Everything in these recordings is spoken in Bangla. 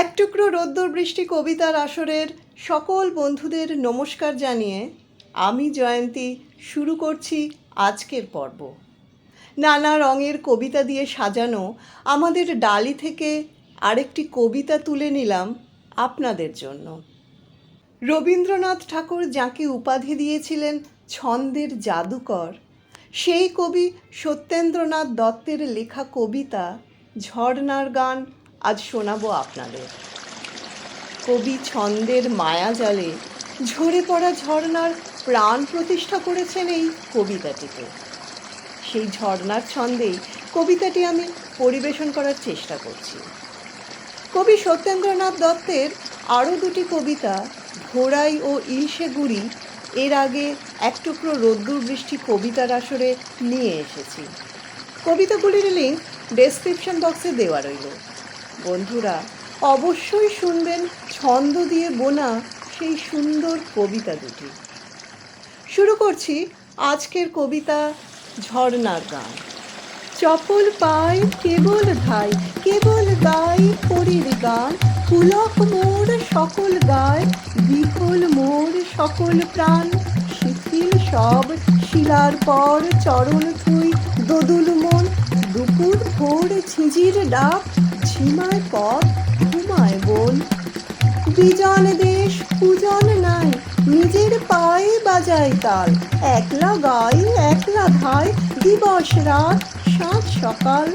এক টুকরো রোদ্দুর বৃষ্টি কবিতার আসরের সকল বন্ধুদের নমস্কার জানিয়ে আমি জয়ন্তী শুরু করছি আজকের পর্ব। নানা রঙের কবিতা দিয়ে সাজানো আমাদের ডালি থেকে আরেকটি কবিতা তুলে নিলাম আপনাদের জন্য। রবীন্দ্রনাথ ঠাকুর যাকে উপাধি দিয়েছিলেন ছন্দের জাদুকর, সেই কবি সত্যেন্দ্রনাথ দত্তের লেখা কবিতা ঝর্ণার গান আজ শোনাবো আপনাদের। কবি ছন্দের মায়াজালে ঝরে পড়া ঝর্ণার প্রাণ প্রতিষ্ঠা করেছেন এই কবিতাটিতে। সেই ঝর্ণার ছন্দেই কবিতাটি আমি পরিবেশন করার চেষ্টা করছি। কবি সত্যেন্দ্রনাথ দত্তের আরও দুটি কবিতা, ঘোড়াই ও ইলশে গুড়ি, এর আগে এক টুকরো রোদ্দুর বৃষ্টি কবিতার আসরে নিয়ে এসেছি। কবিতাগুলির লিঙ্ক ডেসক্রিপশন বক্সে দেওয়া রইল। বন্ধুরা, অবশ্যই শুনবেন ছন্দ দিয়ে বোনা সেই সুন্দর কবিতা দুটি। শুরু করছি আজকের কবিতা ঝর্ণার গান। চপল পায় কেবল ধাই, কেবল গাই হরির গান। পুলক মোর সকল গায়, বিকল মোর সকল প্রাণ। শিথিল সব শিলার পর চরণ থুই, দোদুল মন, দুপুর ভোর ঝিঝির ডাক। ঝিমায় পথ ঘুমায় বন বিজন দেশ পূজন নাই, নিজের পায়ে বাজাই তাল। একলা গাই, একলা ধাই দিবস রাত, সাত সকাল।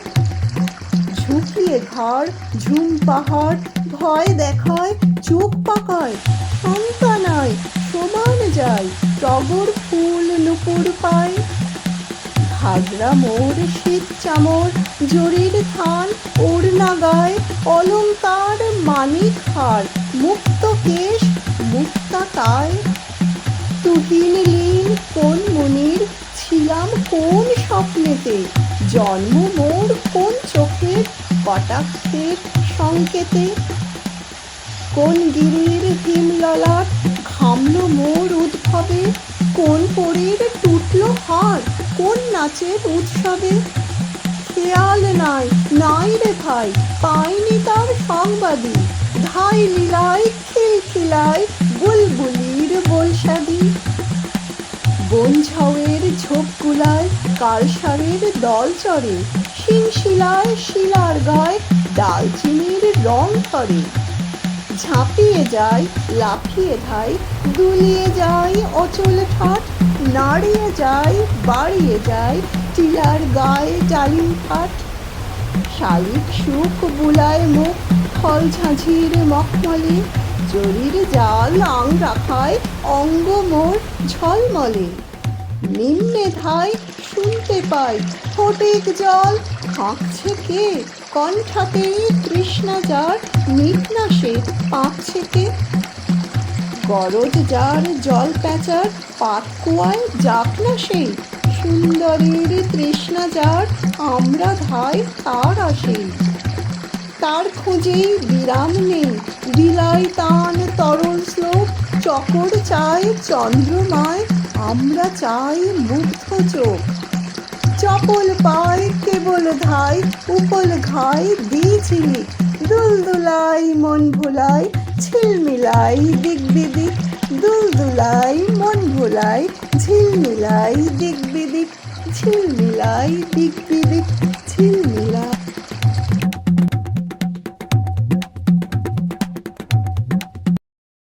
ঝুঁকিয়ে ঘর, ঝুম পাহাড়, ভয় দেখায়, চোখ পাকায় সন্তানায় সমান যায়, টগর ফুল নুপুর পায়। ঘাগরা মোর শীত চামর, জরির থান, ওড়না গায় অলঙ্কার মানিক হার, মুক্ত কেশ, মুক্তা তাই তুহিন লীন, কোন মনির, ছিলাম কোন স্বপ্নেতে? জন্ম মোর কোন চোখের, কটাক্ষের সংকেতে? কোন গিরির হিমললাট ঘামলো মোর উদ্ভবে? কোন পরীর টুটলো হার? কোন নাচের উৎসবে? খেয়াল নাই নাই রে ভাই, পাইনি তার সংবাদী ধাই লীলায় খিলখিলায় বুলবুলির বৈশাদী বন ঝাউয়ের ঝোপগুলায়, কালসারের দল চড়ে শিংশিলায়, শিলার গায়ে, ডালচিনির রং ধরে। ঝাঁপিয়ে যায়, লাফিয়ে ধাই দুলিয়ে যায় অচল ঠাট নাড়িয়ে যায়, বাড়িয়ে যায়, টিলার গায়ে জালিম ফাট শালিক সুখ বুলায় মুখ, ফল ঝাঁঝির মখমলে। জরির জাল আং রাখায় অঙ্গ মোর ঝলমলে। নিম্নে ধাই শুনতে পাই ফটিক জল, হাঁকছে কে কণ্ঠাতে তৃষ্ণা যার মিটনা সে পাকছে কে। গরজ যার জল প্যাচার পাত কুয়ায় যাক না সেই। সুন্দরীর তৃষ্ণা যার, আমরা ধাই তার আসেই তার খোঁজেই বিরাম নেই, বিলাই তান তরল শ্লোক চকর চায় চন্দ্রমায়, আমরা চাই মুগ্ধ চোখ। চপল পায় কেবল ধাই, উপল ঘাই দিয়েছিলি দুলদুলাই, মন ভুলাই, ঝিলমিলাই দিক বিদিক দুলদুলাই, মন ভুলাই, ঝিলমিলাই দিক বিদিক ঝিলমিলাই দিক বিদিক ঝিলমিলাই